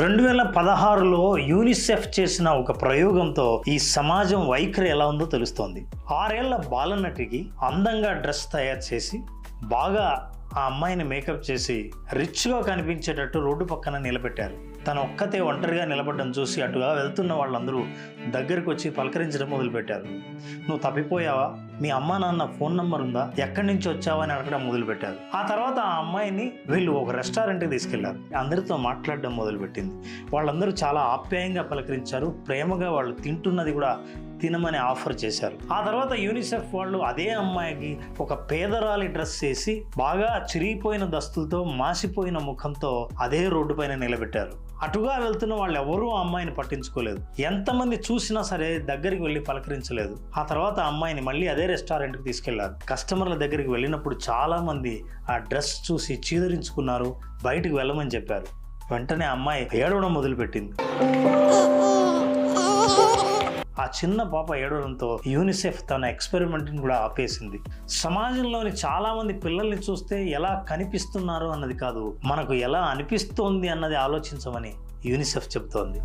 రెండు వేల పదహారులో యూనిసెఫ్ చేసిన ఒక ప్రయోగంతో ఈ సమాజం వైఖరి ఎలా ఉందో తెలుస్తోంది. ఆరేళ్ళ బాలనటికి అందంగా డ్రెస్ తయారు చేసి బాగా ఆ అమ్మాయిని మేకప్ చేసి రిచ్గా కనిపించేటట్టు రోడ్డు పక్కన నిలబెట్టారు. తన ఒక్కతే ఒంటరిగా నిలబడడం చూసి అటుగా వెళ్తున్న వాళ్ళందరూ దగ్గరికి వచ్చి పలకరించడం మొదలుపెట్టారు. నువ్వు తప్పిపోయావా? మీ అమ్మ నాన్న ఫోన్ నంబర్ ఉందా? ఎక్కడి నుంచి వచ్చావని అడగడం మొదలుపెట్టారు. ఆ తర్వాత ఆ అమ్మాయిని వీళ్ళు ఒక రెస్టారెంట్కి తీసుకెళ్ళారు. అందరితో మాట్లాడడం మొదలుపెట్టింది. వాళ్ళందరూ చాలా ఆప్యాయంగా పలకరించారు. ప్రేమగా వాళ్ళు తింటున్నది కూడా తినమని ఆఫర్ చేశారు. ఆ తర్వాత యూనిసెఫ్ వాళ్ళు అదే అమ్మాయికి ఒక పేదరాలి డ్రెస్ చేసి బాగా చిరిగిపోయిన దస్తులతో మాసిపోయిన ముఖంతో అదే రోడ్డు పైన నిలబెట్టారు. అటుగా వెళ్తున్న వాళ్ళు ఎవరూ ఆ అమ్మాయిని పట్టించుకోలేదు. ఎంతమంది చూసినా సరే దగ్గరికి వెళ్ళి పలకరించలేదు. ఆ తర్వాత అమ్మాయిని మళ్ళీ అదే రెస్టారెంట్కి తీసుకెళ్ళారు కస్టమర్ల దగ్గరికి వెళ్ళినప్పుడు చాలామంది ఆ డ్రెస్ చూసి చీదరించుకున్నారు బయటికి వెళ్ళమని చెప్పారు. వెంటనే అమ్మాయి ఏడవడం మొదలుపెట్టింది. ఆ చిన్న పాప ఏడవడంతో యూనిసెఫ్ తన ఎక్స్పెరిమెంట్ని కూడా ఆపేసింది. సమాజంలోని చాలామంది పిల్లల్ని చూస్తే ఎలా కనిపిస్తున్నారు అన్నది కాదు మనకు ఎలా అనిపిస్తోంది అన్నది ఆలోచించమని యూనిసెఫ్ చెప్తోంది.